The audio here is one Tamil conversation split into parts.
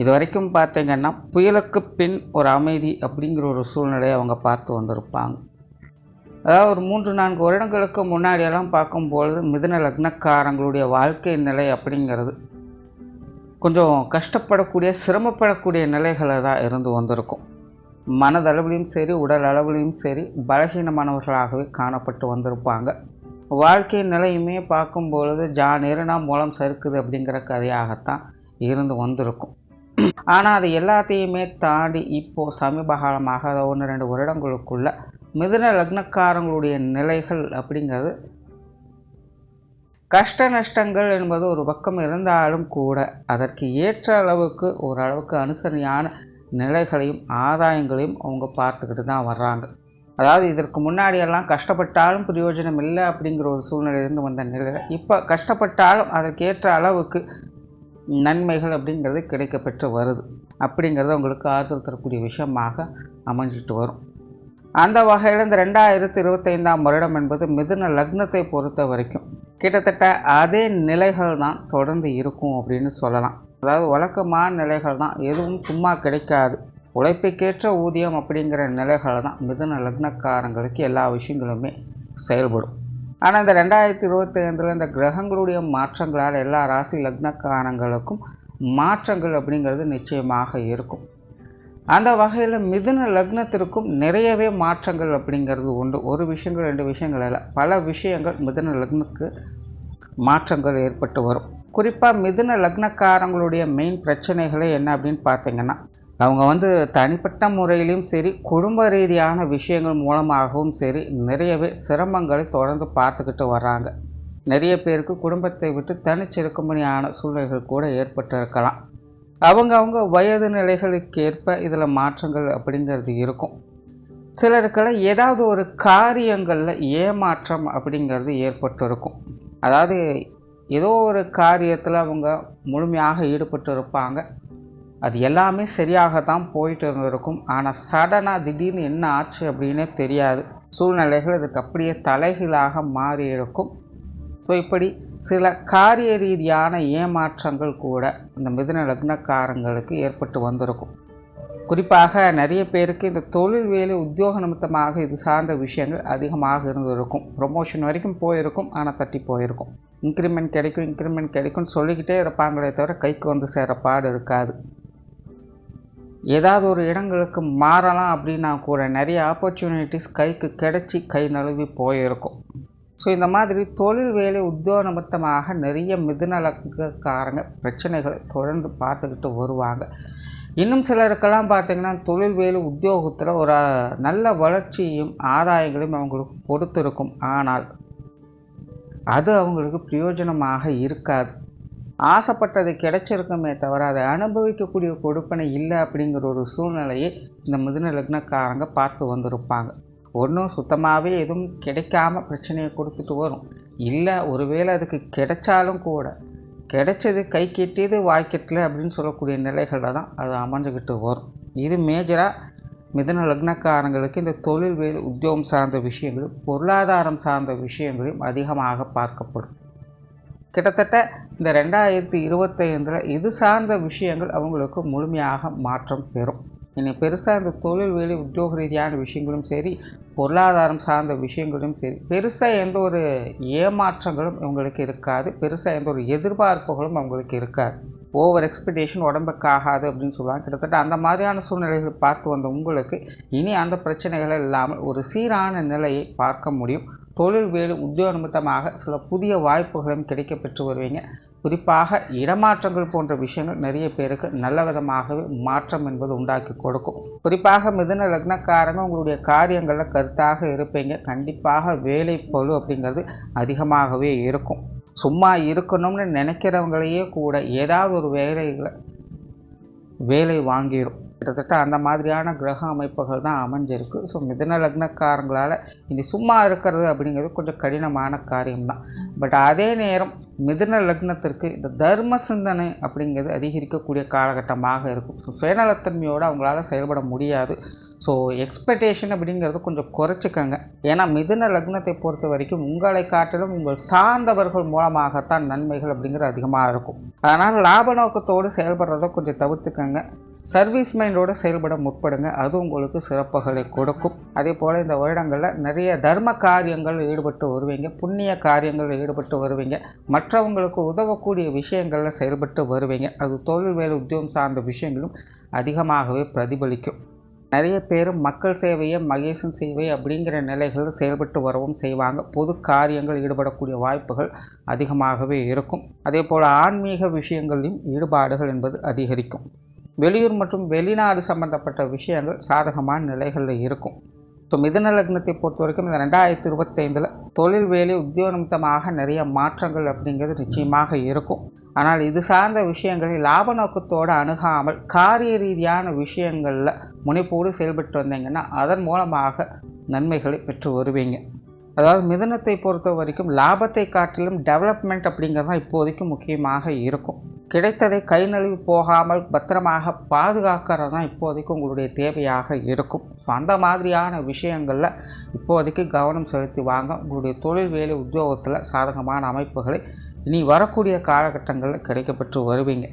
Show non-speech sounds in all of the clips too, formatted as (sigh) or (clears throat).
இது வரைக்கும் பார்த்தீங்கன்னா புயலுக்கு பின் ஒரு அமைதி அப்படிங்கிற ஒரு சூழ்நிலையை அவங்க பார்த்து வந்திருப்பாங்க. அதாவது ஒரு மூன்று நான்கு வருடங்களுக்கு முன்னாடியெல்லாம் பார்க்கும்பொழுது மிதுன லக்னக்காரங்களுடைய வாழ்க்கை நிலை அப்படிங்கிறது கொஞ்சம் கஷ்டப்படக்கூடிய சிரமப்படக்கூடிய நிலைகளை தான் இருந்து வந்திருக்கும். மனதளவிலையும் சரி உடல் அளவுலையும் சரி பலகீனமானவர்களாகவே காணப்பட்டு வந்திருப்பாங்க. வாழ்க்கை நிலையுமே பார்க்கும்பொழுது ஜா நெருனா மூலம் சறுக்குது அப்படிங்கிற கதையாகத்தான் இருந்து வந்திருக்கும். ஆனால் அது எல்லாத்தையுமே தாண்டி இப்போது சமீப காலமாக அதை ஒன்று ரெண்டு வருடங்களுக்குள்ள மிதுன லக்னக்காரங்களுடைய நிலைகள் அப்படிங்கிறது கஷ்ட நஷ்டங்கள் என்பது ஒரு பக்கம் இருந்தாலும் கூட அதற்கு ஏற்ற அளவுக்கு ஓரளவுக்கு அனுசரணையான நிலைகளையும் ஆதாயங்களையும் அவங்க பார்த்துக்கிட்டு தான் வர்றாங்க. அதாவது இதற்கு முன்னாடியெல்லாம் கஷ்டப்பட்டாலும் பிரயோஜனம் இல்லை அப்படிங்கிற ஒரு சூழ்நிலையிலிருந்து வந்த நிலையில் இப்போ கஷ்டப்பட்டாலும் அதற்கேற்ற அளவுக்கு நன்மைகள் அப்படிங்கிறது கிடைக்கப்பெற்று வருது. அப்படிங்கிறது உங்களுக்கு ஆதரவு தரக்கூடிய விஷயமாக அமைஞ்சிட்டு வரும். அந்த வகையில் இந்த ரெண்டாயிரத்தி இருபத்தைந்தாம் வருடம் என்பது மிதுன லக்னத்தை பொறுத்த வரைக்கும் கிட்டத்தட்ட அதே நிலைகள் தான் தொடர்ந்து இருக்கும் அப்படின்னு சொல்லலாம். அதாவது வழக்கமான நிலைகள் தான். எதுவும் சும்மா கிடைக்காது. உழைப்புக்கேற்ற ஊதியம் அப்படிங்கிற நிலைகள் தான் மிதுன லக்னக்காரங்களுக்கு எல்லா விஷயங்களுமே செயல்படும். ஆனால் இந்த ரெண்டாயிரத்தி இருபத்தி ஐந்தில் இந்த கிரகங்களுடைய மாற்றங்களால் எல்லா ராசி லக்னக்காரங்களுக்கும் மாற்றங்கள் அப்படிங்கிறது நிச்சயமாக இருக்கும். அந்த வகையில் மிதுன லக்னத்திற்கும் நிறையவே மாற்றங்கள் அப்படிங்கிறது உண்டு. ஒரு விஷயங்கள் ரெண்டு விஷயங்கள் இல்லை பல விஷயங்கள் மிதுன லக்னக்கு மாற்றங்கள் ஏற்பட்டு வரும். குறிப்பாக மிதுன லக்னக்காரங்களுடைய மெயின் பிரச்சனைகளே என்ன அப்படின்னு பார்த்தீங்கன்னா அவங்க வந்து தனிப்பட்ட முறையிலும் சரி குடும்ப ரீதியான விஷயங்கள் மூலமாகவும் சரி நிறையவே சிரமங்களை தொடர்ந்து பார்த்துக்கிட்டு வர்றாங்க. நிறைய பேருக்கு குடும்பத்தை விட்டு தனிச்சிருக்கும்படியான சூழ்நிலைகள் கூட ஏற்பட்டு இருக்கலாம் அவங்க அவங்க வயது நிலைகளுக்கு ஏற்ப இதில் மாற்றங்கள் அப்படிங்கிறது இருக்கும். சிலருக்கெல்லாம் ஏதாவது ஒரு காரியங்களில் ஏமாற்றம் அப்படிங்கிறது ஏற்பட்டு இருக்கும் அதாவது ஏதோ ஒரு காரியத்தில் அவங்க முழுமையாக ஈடுபட்டு இருப்பாங்க அது எல்லாமே சரியாகத்தான் போயிட்டு இருந்திருக்கும் ஆனால் சடனாக திடீர்னு என்ன ஆச்சு அப்படின்னே தெரியாது. சூழ்நிலைகள் இதுக்கு அப்படியே தலைகீழாக மாறி இருக்கும் ஸோ இப்படி சில காரிய ரீதியான ஏமாற்றங்கள் கூட இந்த மிதுன லக்னக்காரங்களுக்கு ஏற்பட்டு வந்திருக்கும். குறிப்பாக நிறைய பேருக்கு இந்த தொழில் வேலை உத்தியோக நிமித்தமாக இது சார்ந்த விஷயங்கள் அதிகமாக இருந்திருக்கும். ப்ரொமோஷன் வரைக்கும் போயிருக்கும் ஆனால் தட்டி போயிருக்கும். இன்க்ரிமெண்ட் கிடைக்கும் இன்க்ரிமெண்ட் கிடைக்கும்னு சொல்லிக்கிட்டே இருப்பாங்களே தவிர கைக்கு வந்து சேர பாடு இருக்காது. ஏதாவது ஒரு இடங்களுக்கு மாறலாம் அப்படின்னா கூட நிறைய ஆப்பர்ச்சுனிட்டிஸ் கைக்கு கிடச்சி கை நழுவி போயிருக்கும். ஸோ இந்த மாதிரி தொழில் வேலை உத்தியோக நிமித்தமாக நிறைய மிதுநலக்காரங்க பிரச்சனைகளை தொடர்ந்து பார்த்துக்கிட்டு வருவாங்க. இன்னும் சிலருக்கெல்லாம் பார்த்திங்கன்னா தொழில் வேலை உத்தியோகத்தில் ஒரு நல்ல வளர்ச்சியும் ஆதாயங்களையும் அவங்களுக்கு கொடுத்துருக்கும். ஆனால் அது அவங்களுக்கு பிரயோஜனமாக இருக்காது. ஆசைப்பட்டது கிடைச்சிருக்குமே தவிர அதை அனுபவிக்கக்கூடிய கொடுப்பனை இல்லை அப்படிங்கிற ஒரு சூழ்நிலையை இந்த மிதுன லக்னக்காரங்க பார்த்து வந்திருப்பாங்க. ஒன்றும் சுத்தமாகவே எதுவும் கிடைக்காம பிரச்சனையை கொடுத்துட்டு வரும். இல்லை ஒருவேளை அதுக்கு கிடைச்சாலும் கூட கிடைச்சது கை கெட்டியது வாய்க்கெட்டில் அப்படின்னு சொல்லக்கூடிய நிலைகளில் தான் அது அமைஞ்சுக்கிட்டு வரும். இது மேஜராக மிதன லக்னக்காரங்களுக்கு இந்த தொழில் வேலை உத்தியோகம் சார்ந்த விஷயங்களும் பொருளாதாரம் சார்ந்த விஷயங்களையும் அதிகமாக பார்க்கப்படும். கிட்டத்தட்ட இந்த ரெண்டாயிரத்தி இருபத்தைந்தில் இது சார்ந்த விஷயங்கள் அவங்களுக்கு முழுமையாக மாற்றம் பெறும்? இனி பெருசாக இந்த தொழில் வேலை உத்தியோக ரீதியான விஷயங்களும் சரி பொருளாதாரம் சார்ந்த விஷயங்களும் சரி பெருசாக எந்த ஒரு ஏமாற்றங்களும் இவங்களுக்கு இருக்காது பெருசாக எந்த ஒரு எதிர்பார்ப்புகளும் அவங்களுக்கு இருக்காது. ஓவர் எக்ஸ்பெக்டேஷன் உடம்புக்கு ஆகாது அப்படின்னு சொல்லுவாங்க. கிட்டத்தட்ட அந்த மாதிரியான சூழ்நிலைகளை பார்த்து வந்த உங்களுக்கு இனி அந்த பிரச்சனைகள் இல்லாமல் ஒரு சீரான நிலையை பார்க்க முடியும். தொழில் வேலை உத்தியோக நிமித்தமாக சில புதிய வாய்ப்புகளும் கிடைக்க பெற்று வருவீங்க. குறிப்பாக இடமாற்றங்கள் போன்ற விஷயங்கள் நிறைய பேருக்கு நல்ல விதமாகவே மாற்றம் என்பது உண்டாக்கி கொடுக்கும். குறிப்பாக மிதுன லக்னக்காரங்க உங்களுடைய காரியங்களில் கருத்தாக இருப்பீங்க. கண்டிப்பாக வேலை பழு அப்படிங்கிறது அதிகமாகவே இருக்கும். சும்மா இருக்கணும்னு நினைக்கிறவங்களையே கூட ஏதாவது ஒரு வேலைகளை வேலை வாங்கிடும் கிட்டத்தட்ட அந்த மாதிரியான கிரக அமைப்புகள் தான் அமைஞ்சிருக்கு. ஸோ மிதன லக்னக்காரங்களால் இனி சும்மா இருக்கிறது அப்படிங்கிறது கொஞ்சம் கடினமான காரியம்தான். பட் அதே நேரம் மிதுன லக்னத்திற்கு இந்த தர்ம சிந்தனை அப்படிங்கிறது அதிகரிக்கக்கூடிய காலகட்டமாக இருக்கும். ஸோ சுயநலத்தன்மையோடு அவங்களால செயல்பட முடியாது. ஸோ எக்ஸ்பெக்டேஷன் அப்படிங்கிறது கொஞ்சம் குறைச்சிக்கங்க. ஏன்னா மிதுன லக்னத்தை பொறுத்த வரைக்கும் உங்களை காட்டிலும் உங்கள் சார்ந்தவர்கள் மூலமாகத்தான் நன்மைகள் அப்படிங்கிறது அதிகமாக இருக்கும். அதனால் லாப நோக்கத்தோடு செயல்படுறத கொஞ்சம் தவிர்த்துக்கங்க. சர்வீஸ் மைண்டோடு செயல்பட முற்படுங்க. அது உங்களுக்கு சிறப்புகளை கொடுக்கும். அதே போல் இந்த வருடங்களில் நிறைய தர்ம காரியங்கள் ஈடுபட்டு வருவீங்க. புண்ணிய காரியங்களில் ஈடுபட்டு வருவீங்க. மற்றவங்களுக்கு உதவக்கூடிய விஷயங்களில் செயல்பட்டு வருவீங்க. அது தொழில் வேலை உத்தியோகம் சார்ந்த விஷயங்களும் அதிகமாகவே பிரதிபலிக்கும். நிறைய பேர் மக்கள் சேவையை மகேசன் சேவை அப்படிங்கிற நிலைகளில் செயல்பட்டு வரவும் செய்வாங்க. பொது காரியங்கள் ஈடுபடக்கூடிய வாய்ப்புகள் அதிகமாகவே இருக்கும். அதே போல் ஆன்மீக விஷயங்களிலும் ஈடுபாடுகள் என்பது அதிகரிக்கும். வெளியூர் மற்றும் வெளிநாடு சம்பந்தப்பட்ட விஷயங்கள் சாதகமான நிலைகளில் இருக்கும். ஸோ மிதன லக்னத்தை பொறுத்த வரைக்கும் இந்த ரெண்டாயிரத்தி இருபத்தைந்தில் தொழில் வேலை உத்தியோகமித்தமாக நிறைய மாற்றங்கள் அப்படிங்கிறது நிச்சயமாக இருக்கும். ஆனால் இது சார்ந்த விஷயங்களை லாப நோக்கத்தோடு அணுகாமல் காரிய ரீதியான விஷயங்களில் முனைப்போடு செயல்பட்டு வந்தீங்கன்னா அதன் மூலமாக நன்மைகளை பெற்று வருவீங்க. அதாவது மிதுனத்தை பொறுத்த வரைக்கும் லாபத்தை காட்டிலும் டெவலப்மெண்ட் அப்படிங்கிறது தான் இப்போதைக்கு முக்கியமாக இருக்கும். கிடைத்ததை கை நழுவி போகாமல் பத்திரமாக பாதுகாக்கிறது தான் இப்போதைக்கு உங்களுடைய தேவையாக இருக்கும். ஸோ அந்த மாதிரியான விஷயங்களில் இப்போதைக்கு கவனம் செலுத்தி வாங்க. உங்களுடைய தொழில் வேலை உத்தியோகத்தில் சாதகமான அமைப்புகளை இனி வரக்கூடிய காலகட்டங்களில் கிடைக்கப்பெற்று வருவீங்க.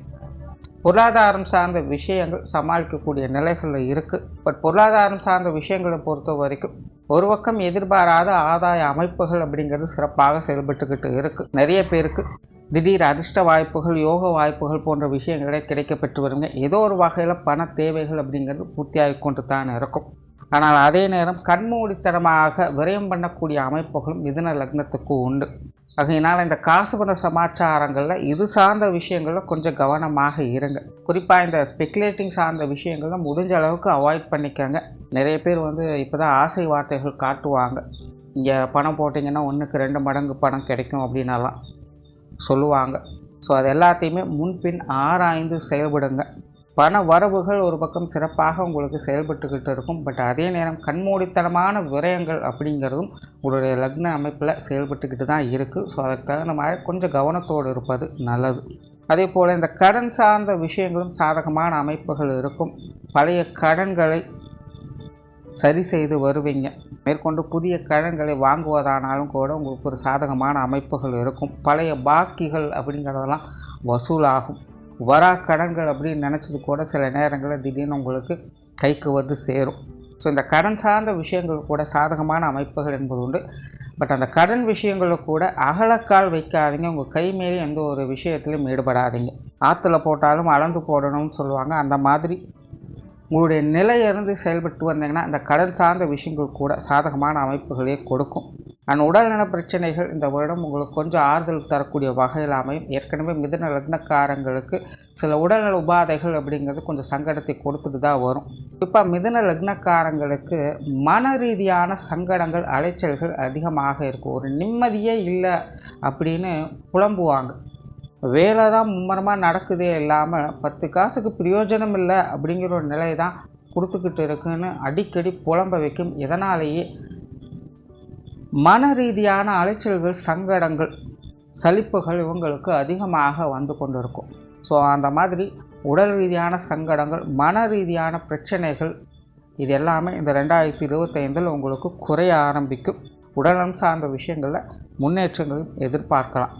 பொருளாதாரம் சார்ந்த விஷயங்கள் சமாளிக்கக்கூடிய நிலைகளில் இருக்குது பட் பொருளாதாரம் சார்ந்த விஷயங்களை பொறுத்த வரைக்கும் ஒரு பக்கம் எதிர்பாராத ஆதாய அமைப்புகள் அப்படிங்கிறது சிறப்பாக செயல்பட்டுக்கிட்டு இருக்குது நிறைய பேருக்கு திடீர் அதிர்ஷ்ட வாய்ப்புகள் யோக வாய்ப்புகள் போன்ற விஷயங்களே கிடைக்கப்பெற்று வருங்க. ஏதோ ஒரு வகையில் பண தேவைகள் அப்படிங்கிறது பூர்த்தியாகி கொண்டு தான் இருக்கும். ஆனால் அதே நேரம் கண்மூடித்தனமாக விரயம் பண்ணக்கூடிய அமைப்புகளும் மிதுன லக்னத்துக்கு உண்டு. ஆகையினால் இந்த காசு பண சமாச்சாரங்களில் இது சார்ந்த விஷயங்களில் கொஞ்சம் கவனமாக இருங்க. குறிப்பாக இந்த ஸ்பெக்குலேட்டிங் சார்ந்த விஷயங்களில் முடிஞ்ச அளவுக்கு அவாய்ட் பண்ணிக்கோங்க. நிறைய பேர் வந்து இப்போ தான் ஆசை வார்த்தைகள் காட்டுவாங்க. இங்கே பணம் போட்டிங்கன்னா ஒன்றுக்கு ரெண்டு மடங்கு பணம் கிடைக்கும் அப்படின்னலாம் சொல்லுவாங்க. ஸோ அது எல்லாத்தையுமே முன்பின் ஆராய்ந்து செயல்படுங்க. பண வரவுகள் ஒரு பக்கம் சிறப்பாக உங்களுக்கு செயல்பட்டுக்கிட்டு இருக்கும். பட் அதே நேரம் கண்மூடித்தனமான விரயங்கள் அப்படிங்கிறதும் உங்களுடைய லக்ன அமைப்பில் செயல்பட்டுக்கிட்டு தான் இருக்குது ஸோ அதுக்கு தகுந்த மாதிரி கொஞ்சம் கவனத்தோடு இருப்பது நல்லது. அதே போல் இந்த கடன் சார்ந்த விஷயங்களும் சாதகமான அமைப்புகள் இருக்கும். பழைய கடன்களை சரி செய்து வருவீங்க. மேற்கொண்டு புதிய கடன்களை வாங்குவதானாலும் கூட உங்களுக்கு ஒரு சாதகமான அமைப்புகள் இருக்கும். பழைய பாக்கிகள் அப்படிங்கிறதெல்லாம் வசூலாகும். வரா கடன்கள் அப்படின்னு நினச்சது கூட சில நேரங்களில் திடீர்னு உங்களுக்கு கைக்கு வந்து சேரும். ஸோ இந்த கடன் சார்ந்த விஷயங்கள் கூட சாதகமான அமைப்புகள் என்பது உண்டு. பட் அந்த கடன் விஷயங்களில் கூட அகலக்கால் வைக்காதீங்க. உங்கள் கை மீறி எந்த ஒரு விஷயத்துலையும் ஈடுபடாதீங்க. ஆற்றுல போட்டாலும் அளந்து போடணும்னு சொல்லுவாங்க. அந்த மாதிரி உங்களுடைய நிலையிலிருந்து செயல்பட்டு வந்தீங்கன்னா அந்த கடன் சார்ந்த விஷயங்கள் கூட சாதகமான அமைப்புகளே கொடுக்கும். அண்ட் உடல்நல பிரச்சனைகள் இந்த வருடம் உங்களுக்கு கொஞ்சம் ஆறுதல் தரக்கூடிய வகையில் அமையும். ஏற்கனவே மிதன லக்னக்காரங்களுக்கு சில உடல்நல உபாதைகள் அப்படிங்கிறது கொஞ்சம் சங்கடத்தை கொடுத்துட்டு தான் வரும். இப்போ மிதன லக்னக்காரங்களுக்கு மன ரீதியான சங்கடங்கள் அலைச்சல்கள் அதிகமாக இருக்கும். ஒரு நிம்மதியே இல்லை அப்படின்னு புலம்புவாங்க. வேலை தான் மும்மரமாக நடக்குதே இல்லாமல் பத்து காசுக்கு பிரயோஜனம் இல்லை அப்படிங்கிற ஒரு நிலை தான் கொடுத்துக்கிட்டு இருக்குன்னு அடிக்கடி புலம்ப வைக்கும். இதனாலேயே மன ரீதியான அலைச்சல்கள் சங்கடங்கள் சலிப்புகள் இவங்களுக்கு அதிகமாக வந்து கொண்டிருக்கும். ஸோ அந்த மாதிரி உடல் ரீதியான சங்கடங்கள் மன ரீதியான பிரச்சனைகள் இது எல்லாமே இந்த ரெண்டாயிரத்தி இருபத்தைந்தில் உங்களுக்கு குறைய ஆரம்பிக்கும். உடலம் சார்ந்த விஷயங்களில் முன்னேற்றங்களும் எதிர்பார்க்கலாம்.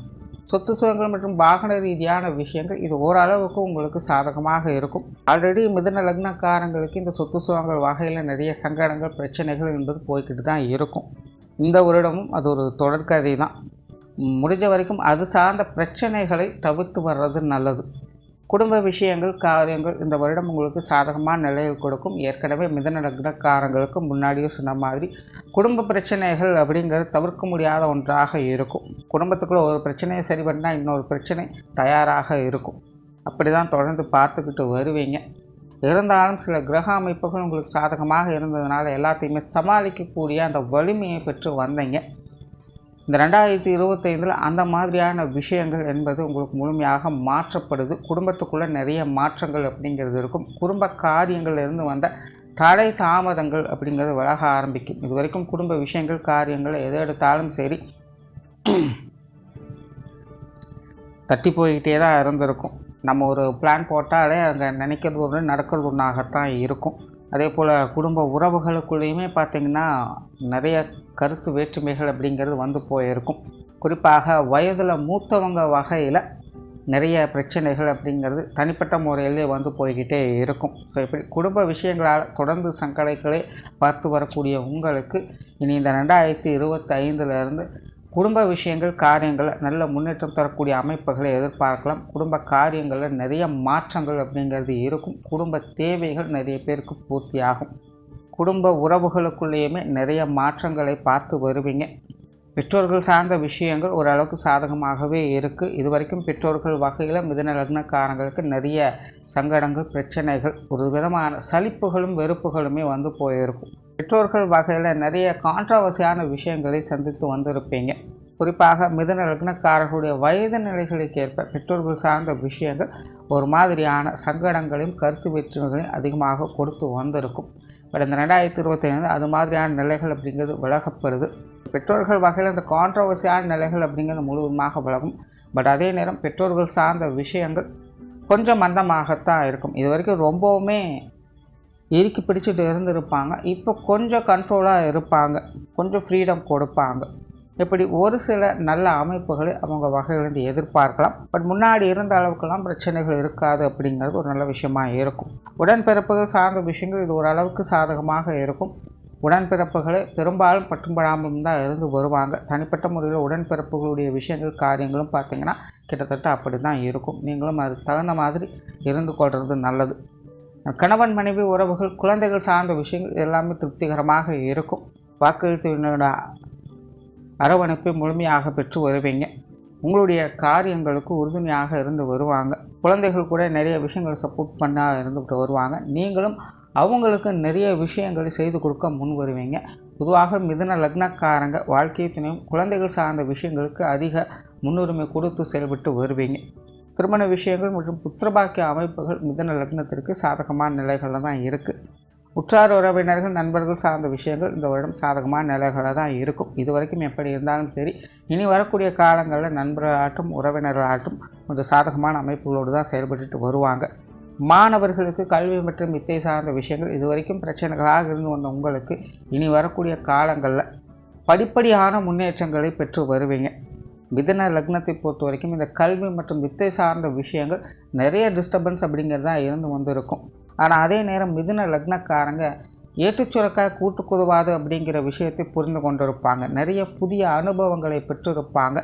சொத்து சுகங்கள் மற்றும் வாகன ரீதியான விஷயங்கள் இது ஓரளவுக்கு உங்களுக்கு சாதகமாக இருக்கும். ஆல்ரெடி மிதன லக்னக்காரங்களுக்கு இந்த சொத்து சுகங்கள் வகையில் நிறைய சங்கடங்கள் பிரச்சனைகள் என்பது போய்கிட்டு தான் இருக்கும். இந்த வருடமும் அது ஒரு தொடர்கதை தான் முடிஞ்ச வரைக்கும் அது சார்ந்த பிரச்சனைகளை தவிர்த்து வர்றது நல்லது. குடும்ப விஷயங்கள் காரியங்கள் இந்த வருடம் உங்களுக்கு சாதகமான நிலையில் கொடுக்கும். ஏற்கனவே மிதன லக்னக்காரங்களுக்கு முன்னாடியே சொன்ன மாதிரி குடும்ப பிரச்சனைகள் அப்படிங்கிறது தவிர்க்க முடியாத ஒன்றாக இருக்கும். குடும்பத்துக்குள்ளே ஒரு பிரச்சனையை சரி பண்ணால் இன்னொரு பிரச்சனை தயாராக இருக்கும். அப்படி தான் தொடர்ந்து பார்த்துக்கிட்டு வருவீங்க. இருந்தாலும் சில கிரக அமைப்புகள் உங்களுக்கு சாதகமாக இருந்ததுனால எல்லாத்தையுமே சமாளிக்கக்கூடிய அந்த வலிமையை பெற்று வந்தீங்க. இந்த ரெண்டாயிரத்தி இருபத்தைந்தில் அந்த மாதிரியான விஷயங்கள் என்பது உங்களுக்கு முழுமையாக மாற்றப்படுது. குடும்பத்துக்குள்ளே நிறைய மாற்றங்கள் அப்படிங்கிறது இருக்கும். குடும்ப காரியங்கள்லேருந்து வந்த தடை தாமதங்கள் அப்படிங்கிறது விலக ஆரம்பிக்கும். இது வரைக்கும் குடும்ப விஷயங்கள் காரியங்கள் எதை எடுத்தாலும் சரி (clears throat) தட்டி போய்கிட்டே தான் இருந்திருக்கும். நம்ம ஒரு பிளான் போட்டாலே அங்கே நினைக்கிறது ஒன்று நடக்கிறது ஒன்றாகத்தான் இருக்கும். அதே போல் குடும்ப உறவுகளுக்குள்ளேயுமே பார்த்திங்கன்னா நிறைய கருத்து வேற்றுமைகள் அப்படிங்கிறது வந்து போயிருக்கும். குறிப்பாக வயதில் மூத்தவங்க வகையில் நிறைய பிரச்சனைகள் அப்படிங்கிறது தனிப்பட்ட முறையிலே வந்து போய்கிட்டே இருக்கும். ஸோ இப்படி குடும்ப விஷயங்களால் தொடர்ந்து சங்கடைகளை பார்த்து வரக்கூடிய உங்களுக்கு இனி இந்த ரெண்டாயிரத்தி இருபத்தி ஐந்துலேருந்து குடும்ப விஷயங்கள் காரியங்கள் நல்ல முன்னேற்றம் தரக்கூடிய அமைப்புகளை எதிர்பார்க்கலாம். குடும்ப காரியங்களில் நிறைய மாற்றங்கள் அப்படிங்கிறது இருக்கும். குடும்ப தேவைகள் நிறைய பேருக்கு பூர்த்தியாகும். குடும்ப உறவுகளுக்குள்ளேயுமே நிறைய மாற்றங்களை பார்த்து வருவீங்க. பெற்றோர்கள் சார்ந்த விஷயங்கள் ஓரளவுக்கு சாதகமாகவே இருக்குது இது வரைக்கும் பெற்றோர்கள் வகையில் மிதன லக்னக்காரங்களுக்கு நிறைய சங்கடங்கள் பிரச்சனைகள் ஒரு விதமான சலிப்புகளும் வெறுப்புகளுமே வந்து போயிருக்கும். பெற்றோர்கள் வகையில் நிறைய கான்ட்ரவர்சியான விஷயங்களை சந்தித்து வந்திருப்பீங்க. குறிப்பாக மிதன லக்னக்காரர்களுடைய வயது நிலைகளுக்கு ஏற்ப பெற்றோர்கள் சார்ந்த விஷயங்கள் ஒரு மாதிரியான சங்கடங்களையும் கருத்து வேற்றுமைகளையும் அதிகமாக கொடுத்து வந்திருக்கும். பட் இந்த ரெண்டாயிரத்தி இருபத்தைந்து அது மாதிரியான நிலைகள் அப்படிங்கிறது விலகப்படுது. பெற்றோர்கள் வகையில் இந்த கான்ட்ரவர்சியான நிலைகள் அப்படிங்கிறது முழுவதுமாக விலகும். பட் அதே நேரம் பெற்றோர்கள் சார்ந்த விஷயங்கள் கொஞ்சம் மந்தமாகத்தான் இருக்கும். இது வரைக்கும் ரொம்பவுமே இறுக்கி பிடிச்சிட்டு இருந்திருப்பாங்க. இப்போ கொஞ்சம் கண்ட்ரோலாக இருப்பாங்க. கொஞ்சம் ஃப்ரீடம் கொடுப்பாங்க. இப்படி ஒரு சில நல்ல அமைப்புகளை அவங்க வகையிலேருந்து எதிர்பார்க்கலாம். பட் முன்னாடி இருந்த அளவுக்கெல்லாம் பிரச்சனைகள் இருக்காது அப்படிங்கிறது ஒரு நல்ல விஷயமாக இருக்கும். உடன்பிறப்புகள் சார்ந்த விஷயங்கள் இது ஓரளவுக்கு சாதகமாக இருக்கும். உடன்பிறப்புகளை பெரும்பாலும் பட்டும்படாமலும் தான் இருந்து வருவாங்க. தனிப்பட்ட முறையில் உடன்பிறப்புகளுடைய விஷயங்கள் காரியங்களும் பார்த்திங்கன்னா கிட்டத்தட்ட அப்படி தான் இருக்கும். நீங்களும் அதுக்கு தகுந்த மாதிரி இருந்து கொள்வது நல்லது. கணவன் மனைவி உறவுகள் குழந்தைகள் சார்ந்த விஷயங்கள் எல்லாமே திருப்திகரமாக இருக்கும். வாக்குறுதியினோட அரவணைப்பை முழுமையாக பெற்று வருவீங்க. உங்களுடைய காரியங்களுக்கு உறுதுணையாக இருந்து வருவாங்க. குழந்தைகள் கூட நிறைய விஷயங்கள் சப்போர்ட் பண்ணால் இருந்துகிட்டு வருவாங்க. நீங்களும் அவங்களுக்கு நிறைய விஷயங்களை செய்து கொடுக்க முன் வருவீங்க. பொதுவாக மிதன லக்னக்காரங்க வாழ்க்கை துணையும் குழந்தைகள் சார்ந்த விஷயங்களுக்கு அதிக முன்னுரிமை கொடுத்து செயல்பட்டு வருவீங்க. திருமண விஷயங்கள் மற்றும் புத்திரபாக்கிய அமைப்புகள் மிதன லக்னத்திற்கு சாதகமான நிலைகளில் தான் இருக்குது உற்றார் உறவினர்கள் நண்பர்கள் சார்ந்த விஷயங்கள் இந்த வருடம் சாதகமான நிலைகளில் தான் இருக்கும். இது வரைக்கும் எப்படி இருந்தாலும் சரி இனி வரக்கூடிய காலங்களில் நண்பர்களாகட்டும் உறவினர்களாகட்டும் கொஞ்சம் சாதகமான அமைப்புகளோடு தான் செயல்பட்டு வருவாங்க. மாணவர்களுக்கு கல்வி மற்றும் வித்தை சார்ந்த விஷயங்கள் இது வரைக்கும் பிரச்சனைகளாக இருந்து வந்த உங்களுக்கு இனி வரக்கூடிய காலங்களில் படிப்படியான முன்னேற்றங்களை பெற்று வருவீங்க. மிதன லக்னத்தை பொறுத்த வரைக்கும் இந்த கல்வி மற்றும் வித்தை சார்ந்த விஷயங்கள் நிறைய டிஸ்டர்பன்ஸ் அப்படிங்கிறது தான் இருந்து வந்திருக்கும். ஆனால் அதே நேரம் மிதுன லக்னக்காரங்க ஏற்றுச்சுரக்காய் கூட்டுக்குதுவாது அப்படிங்கிற விஷயத்தை புரிந்து கொண்டிருப்பாங்க. நிறைய புதிய அனுபவங்களை பெற்றிருப்பாங்க.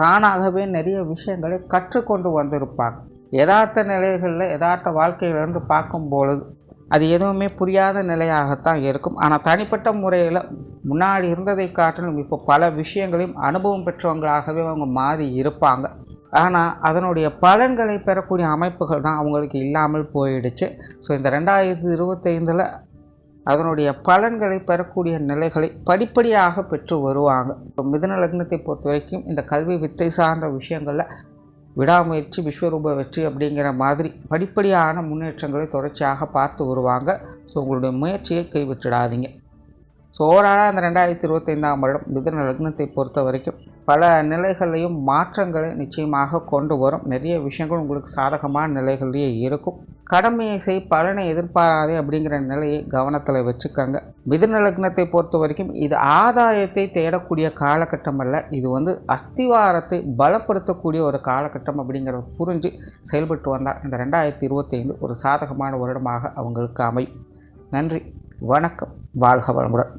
தானாகவே நிறைய விஷயங்களை கற்றுக்கொண்டு வந்திருப்பாங்க. யதார்த்த நிலைகளில் யதார்த்த வாழ்க்கையிலிருந்து பார்க்கும் பொழுது அது எதுவுமே புரியாத நிலையாகத்தான் இருக்கும். ஆனால் தனிப்பட்ட முறையில் முன்னாடி இருந்ததை காட்டிலும் இப்போ பல விஷயங்களையும் அனுபவம் பெற்றவங்களாகவே அவங்க மாறி இருப்பாங்க. ஆனால் அதனுடைய பலன்களை பெறக்கூடிய அமைப்புகள் தான் அவங்களுக்கு இல்லாமல் போயிடுச்சு. ஸோ இந்த ரெண்டாயிரத்தி இருபத்தைந்தில் அதனுடைய பலன்களை பெறக்கூடிய நிலைகளை படிப்படியாக பெற்று வருவாங்க. இப்போ மிதன லக்னத்தை பொறுத்த வரைக்கும் இந்த கல்வி வித்தை சார்ந்த விஷயங்களில் விடாமுயற்சி விஸ்வரூப வெற்றி அப்படிங்கிற மாதிரி படிப்படியான முன்னேற்றங்களை தொடர்ச்சியாக பார்த்து வருவாங்க. ஸோ உங்களுடைய முயற்சியை கைவிட்டுடாதீங்க. ஸோ ஓவராலாக அந்த ரெண்டாயிரத்தி இருபத்தைந்தாம் வருடம் மிதன லக்னத்தை பொறுத்த வரைக்கும் பல நிலைகளையும் மாற்றங்களை நிச்சயமாக கொண்டு வரும். நிறைய விஷயங்கள் உங்களுக்கு சாதகமான நிலைகள்லேயே இருக்கும். கடமையை செய் பலனை எதிர்பாராதே அப்படிங்கிற நிலையை கவனத்தில் வச்சுக்கோங்க. மிதுன லக்னத்தை பொறுத்த வரைக்கும் இது ஆதாயத்தை தேடக்கூடிய காலகட்டம் அல்ல. இது வந்து அஸ்திவாரத்தை பலப்படுத்தக்கூடிய ஒரு காலகட்டம் அப்படிங்கிறத புரிஞ்சு செயல்பட்டு வந்தால் இந்த ரெண்டாயிரத்தி இருபத்தைந்து ஒரு சாதகமான வருடமாக அவங்களுக்கு அமையும். நன்றி வணக்கம் வாழ்க வளமுடன்.